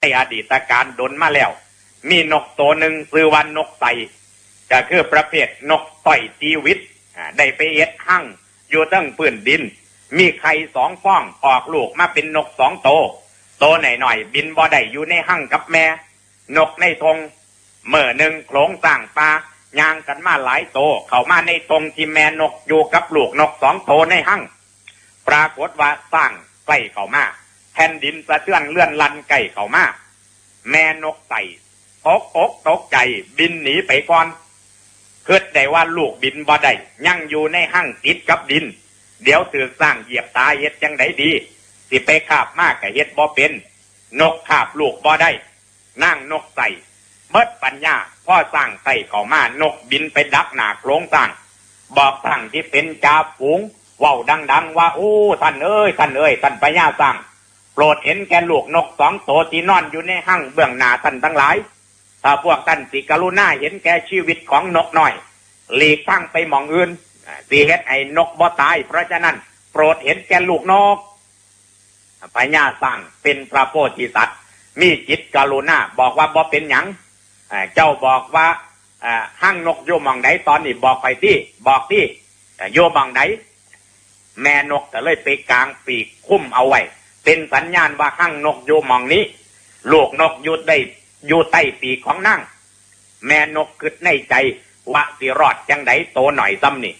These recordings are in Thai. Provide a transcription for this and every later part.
ในอดีตการดนมาแล้ว มีนกตัวหนึ่งชื่อว่านกไตก็คือประเภทนกต่อยชีวิต ได้ไปเอ็ดหั่งอยู่ตั้งพื้นดิน มีไข่สองฟองออกลูกมาเป็นนกสองโตโตหน่อยหน่อยบินบ่ได้อยู่ในหั่งกับแม่ นกในทงเมื่อหนึ่งโขลงต่างปลายางกันมาหลายโต เข้ามาในทงที่แม่นกอยู่กับลูกนกสองโตในหั่งปรากฏว่าสร้างใกล้เข้ามา ผ่นดินสะเทือนเลื่อนลันใกล้เข้ามา แม่นกไต่ตกอกตกใจ บินหนีไปก่อนคิดได้ว่าลูกบินบ่ได้ยังอยู่ในห้างติดกับดิน เดี๋ยวถือสร้างเหยียบตายเฮ็ดจังไดดี สิไปคาบมากกับเฮ็ดบ่เป็น นกคาบลูกบ่ได้นั่งนกใส่เบิดปัญญาพ่อสร้างใส่เข้ามานกบินไปดักหนาโครงสร้าง บอกสั่งที่เป็นจ่าฝูงว้าดัง ๆ ว่าโอ้ท่านเอ้ยท่านเอ้ยท่านพญญาสั่ง ปรดเห็นแก่ลูกนกสองโตที่นอนอยู่ในห้างเบื้องหน้าท่านทั้งหลาย ถ้าพวกท่านสิกรุณาเห็นแก่ชีวิตของนกน้อย หลีกทางไปมองอื่นสิเฮ็ดไอ้นกบ่ตาย เพราะฉะนั้น โปรดเห็นแก่ลูกนกพญาสั่งเป็นพระโพธิสัตว์ มีจิตกรุณาบอกว่าบ่เป็นหยังเจ้าบอกว่าห้างนกอยู่หมองใดตอนนี้บอกไปที่บอกที่อ่าอยู่หมองใดแม่นกก็เลยไปกลางปีกคุ้มเอาไว้ เป็นสัญญาณว่าห้างนกอยู่มองนี้ ลูกนกอยู่ได้อยู่ใต้ปีกของนั่ง แม่นกคิดในใจว่าสิรอดจังไดโตหน่อยซ้ำนี่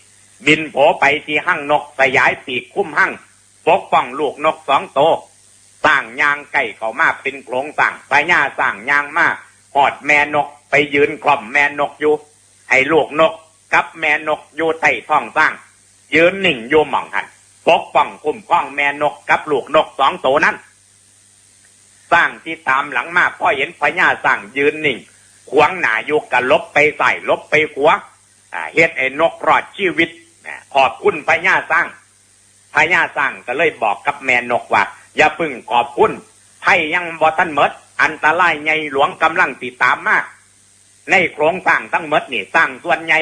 บินโผไปที่ห้างนกสยายปีกคุ้มห้างปกป้องลูกนกสองโตสร้างยางไก่เขามาเป็นโครงสร้างพญาสร้างยางมาหอดแม่นกไปยืนคล่อมแม่นกอยู่ ให้ลูกนกกับแม่นกอยู่ใต้ท้องสร้าง ยืนหนิ่งอยู่หม่องหัน ปกป้องคุ้มครองแม่นกกับลูกนกสองโตนั้น สร้างที่ตามหลังมาพ่อเห็นพญาสร้างยืนนิ่ง ขวางหนาอยู่กับลบไปใส่ลบไปขวาเฮ็ดไอ้นกรอดชีวิตอ่าขอบคุณพญาสร้างพญาสร้างก็เลยบอกกับแม่นกว่า อย่าพึ่งขอบคุณไพ่ยังบ่ทันเมดอันตรายใหญ่หลวงกำลังติดตามมาก ในโครงสร้างทั้งหมดนี่สร้างส่วนใหญ่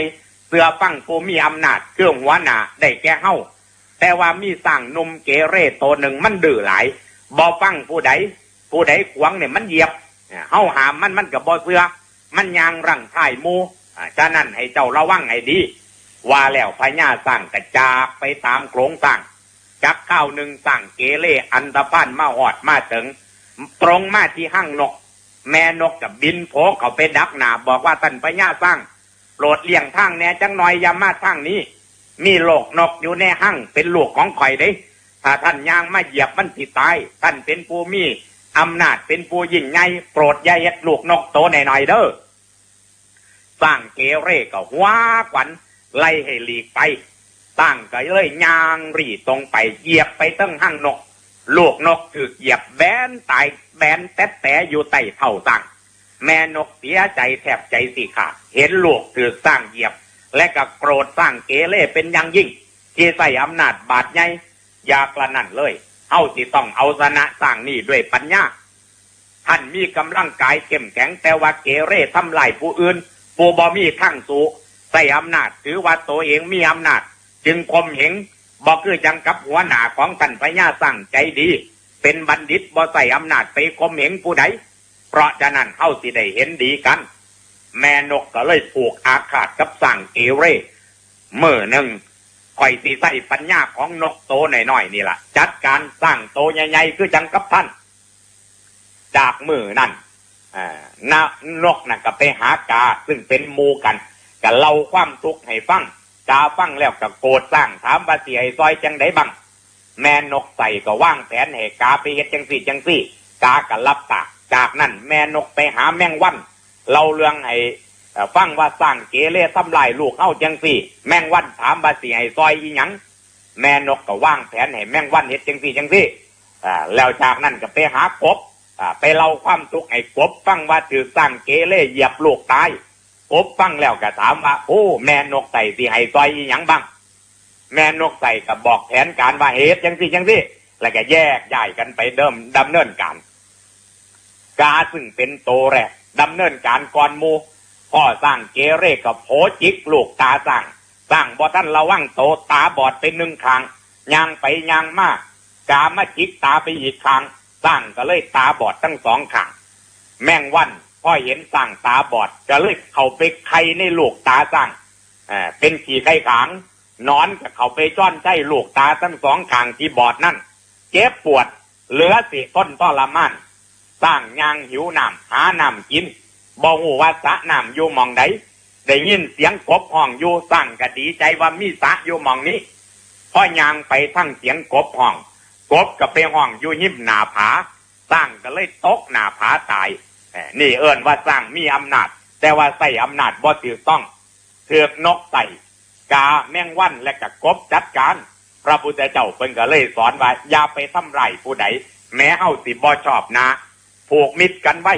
เสือฟังผู้มีอำนาจเครื่องหัวหนาได้แก่เฮา แต่ว่ามีสร้างนมเกเรโตวหนึ่งมันดื้อหลายบ่ฟังผู้ใดผู้ใดขวางเนี่ยมันเหยียบเฮาหามมันมันกับบ่เสือ มันยางรังถ่ายมูอ่าฉะนั้นให้เจ้าระวังให้ดี ว่าแล้วพญาสร้างกระจาไปตามโครงสร้างจักข้าวหนึ่งสร้างเกเรอันตะพันมาหอดมาถึง ตรงมาที่ห้างนก แม่นกกับบินโผเขาไปดักหนาบอกว่าท่านพญาสร้างโปรดเลี่ยงทางแน่จังหน่อยอย่ามาทางนี้ มีโลกนกอยู่ในห้างเป็นลูกของข่อยเด้ ถ้าท่านยางมาเหยียบมันสิดตาย ท่านเป็นผู้มีอำนาจเป็นผู้ยิ่งใหญ่โปรดอย่าเฮ็ดลูกนกโตหน่อยๆเด้อสร้างเกเรก็หัวขวัญไล่ให้หลีกไป ตั้งก็เลยยางรีตรงไปเหยียบไปตั้งห้างนก ลูกนกถูกเหยียบแบนตายแบนแต๊ะแต่อยู่ใต้เท่าตั้งแม่นกเสียใจแทบใจสิขาดเห็นลูกถูกสร้างเหยียบ และก็โกรธสร้างเกเรเป็นอย่างยิ่งที่ใส่อำนาจบาดใหญ่อยากละนั่นเลยเฮาสิต้องเอาชนะสร้างนี่ด้วยปัญญาท่านมีกำลังกายเข้มแข็งแต่ว่าเกเรทำลายผู้อื่นผู้บ่มีทั้งสูใส่อำนาจถือว่าตัวเองมีอำนาจ จึงคมเหงบ่คือจังกับหัวหน้าของท่านพญาสั่งใจดี เป็นบัณฑิตบ่ใส่อำนาจไปคมเหงผู้ใดเพราะฉะนั้นเฮาสิได้เห็นดีกัน แม่นกก็เลยผูกอาฆาตกับสั่งเกเรเมื่อหนึ่งคอยสิใส่ปัญญาของนกโตหน่อยๆนี่ล่ะ จัดการสร้างโตใหญ่ๆคือจังกับท่าน จากมือนั่นอ่านนกน่ะก็ไปหากาซึ่งเป็นหมูกันก็เล่าความทุกข์ให้ฟังกาฟังแล้วก็โกรธสร้างถามว่าสิให้ซอยจังไดบังแม่นกใส่ก็ว่างแผนให้กาไปเฮ็ดจังสี่จังสี่ กาก็รับปาก จากนั้นแม่นกไปหาแมงวัน เล่าเรื่องให้ฟังว่าสร้างเกเรทำลายลูกเอาจังสี่ แมงวันถามว่าสิให้ซอยอีหยังแม่นกก็ว่างแผนให้แมงวันเฮ็ดจังสี่จังสี่อ่าแล้วจากนั้นก็ไปหากบอ่าไปเล่าความทุกข์ให้กบฟังว่าถือสร้างเกเรเหยียบลูกตายกบฟังแล้วก็ถามว่าโอ้แม่นกใส่สิให้ซอยอีหยังบ้าง แม่นกใส่ก็บอกแผนการว่าเหตุจังสี่จังสี่แล้วก็แยกย้ายกันไปเดิมดำเนินการกาซึ่งเป็นโตแรก ดำเนินการก่อนมูพ่อสร้างเกเรกับโผจิกลูกตาสร้างสร้างบ่ท่านระวังโตตาบอดเป็นหนึ่งคางยางไปยางมากกามาจิกตาไปอีกคางสร้างก็เลยตาบอดทั้งสองข้างแมงวันพ่อเห็นสร้างตาบอดก็เลยเข้าไปไข่ในลูกตาสร้างอ่าเป็นขี่ไข่ขางนอนก็เข้าไปจ้อนใจลูกตาทั้งสองข้างที่บอดนั่นเจ็บปวดเหลือสิต้นต้อละมัน สร้างยางหิวน้ำหาน้ำกินบ่หูว่าสะน้ำอยู่มองใดได้ยินเสียงกบห้องอยู่สร้างก็ดีใจว่ามีสะอยู่มองนี้พ่อยางไปทั้งเสียงกบห้องกบก็ไปห้องอยู่หิมหนาผาสร้างก็เลยตกหนาผาตายนี่เอิ้นว่าสร้างมีอำนาจ แต่ว่าใส่อำนาจบ่ถูกต้องเถือกนกใส่กาแมงวันและก็กบจัดการ พระพุทธเจ้าเพิ่นก็เลยสอนว่าอย่าไปทำไรผู้ใดแม้เฮาสิบ่ชอบนะ ผูกมิตรกันไว้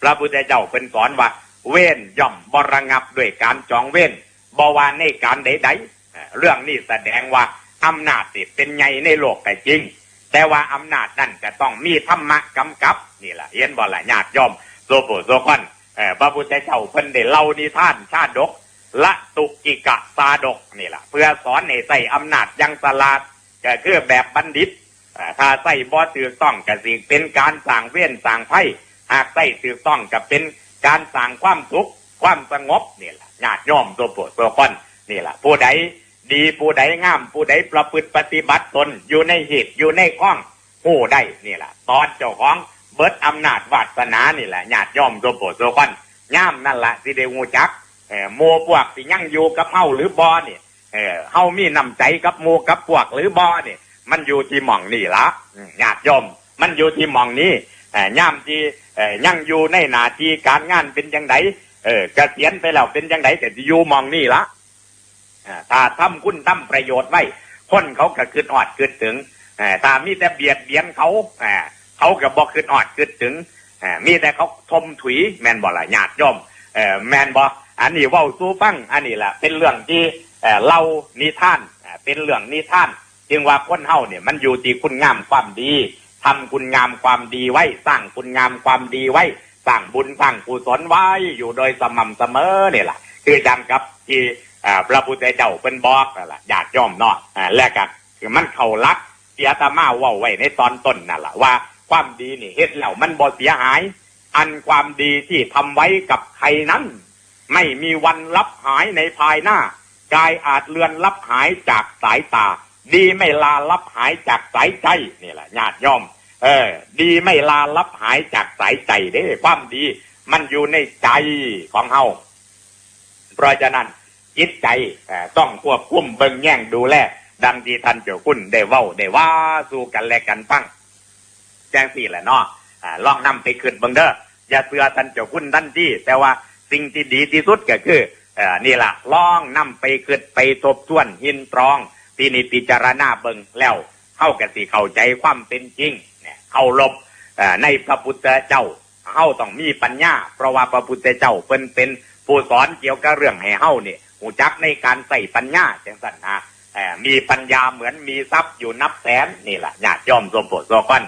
พระพุทธเจ้าเพิ่นสอนว่า เว้นย่อมบระงับด้วยการจองเว้นบวาในการใดๆเอ่อเรื่องนี้แสดงว่าอำนาจสิเป็นไงในโลกแต่จริง แต่ว่าอำนาจนั่นจะต้องมีธรรมะกำกับ นี่แหละเห็นบ่ละญาติโยมโซโปโซคอนพระพุทธเจ้าเพิ่นได้เล่านิทานชาดกละตุกิกะซาดกนี่แหละเพื่อสอนให้ใส่อำนาจยังสลาดก็คือแบบบัณฑิต ถ้าใส่บ่ถูกต้องก็สิเป็นการสั่งเว้นสั่งไพ่หากใส่ถูกต้องก็เป็นการสั่งความสุขความสงบนี่แหละญาติโยมตัวปรดตัวคนนี่แหละผู้ใดดีผู้ใดงาม ผู้ใดประพฤติปฏิบัติตนอยู่ในเหตุอยู่ในข้องผู้ได้นี่แหละตอนเจ้าของเบิดอำนาจวาสนานี่แหละญาติโยมตัวปรดตัวคนย่ามนั่นแหละสิเดงูจักเออหมูพวกที่ยั่งอยู่กับเฮาหรือบอเนี่ยเออเฮามีน้ำใจกับหมูกับพวกหรือบอเนี่ย มันอยู่ที่หม่องนี่ละญาติโยม มันอยู่ที่หม่องนี้เออย่ามที่ยังอยู่ในหน้าที่การงานเป็นยังไงเออเกษียณไปแล้วเป็นยังไงแต่อยู่หม่องนี่ละถ้าทำคุณทำประโยชน์ไว้คนเขาก็คืดออดคืดถึงเออถ้ามีแต่เบียดเบียนเขาเออเขาก็บอกคืดออดคืดถึงมีแต่เขาทมถุยแมนบ่ละญาติโยมเออแมนบ่อันนี้เว้าสู้ฟังอันนี้แหละเป็นเรื่องที่เอ่อเล่านิทานเป็นเรื่องนิทาน จึงว่าคนเฮาเนี่ยมันอยู่ที่คุณงามความดีทำคุณงามความดีไว้ สร้างคุณงามความดีไว้ สร้างบุญสร้างกุศลไว้อยู่โดยสม่ำเสมอเนี่ยแหละคือจังกับที่พระพุทธเจ้าเป็นบอกนั่นแหละอยากย่อมนอ่าและกันคือมันเขาลักเสียตามาว่าไว้ในตอนต้นนั่นแหละว่าความดีนี่เฮ็ดแล้วมันบ่เสียหาย อันความดีที่ทำไว้กับใครนั้น ไม่มีวันลับหายในภายหน้า กายอาจเลือนลับหายจากสายตา ดีไม่ลาลับหายจากสายใจนี่แหละญาติโยมเออ ดีไม่ลาลับหายจากสายใจเด้ความดี มันอยู่ในใจของเฮาเพราะฉะนั้นจิตใจต้องควบคุมเบิ่งแย่งดูแลดังที่ท่านเจ้าคุณได้เว้าได้ว่าสู่กันและกันฟังแจ้งสี่แหละเนาะลองนำไปขึ้นเบิ่งเด้ออย่าเสือท่านเจ้าคุณทันทีแต่ว่าสิ่งที่ดีที่สุดก็คือเออนี่ล่ะลองนำไปขึ้นไปทบทวนหินตรอง ที่นี่พิจารณาเบิ่งแล้วเข้ากันสิเข้าใจความเป็นจริงเนี่ยเข้าลบในพระพุทธเจ้าเฮาต้องมีปัญญา เพราะว่าพระพุทธเจ้าเป็นเป็นผู้สอนเกี่ยวกับเรื่องให้เฮาเนี่ยหูจักในการใส่ปัญญาจังสันนะมีปัญญาเหมือนมีทรัพย์อยู่นับแสนนี่แหละญาติโยมสมโพธิสมกัน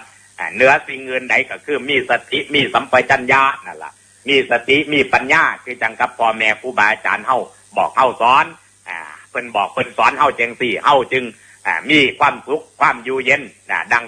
เนื้อสิ่งอื่นใดก็คือมีสติมีสัมปชัญญะนั่นแหละมีสติมีปัญญาคือจังกับพ่อแม่ครูบาอาจารย์เฮาบอกเฮาสอน เพิ่นบอกเพิ่นสอนเฮาจังสี่เฮาจึงมีความสุขความอยู่เย็นดัง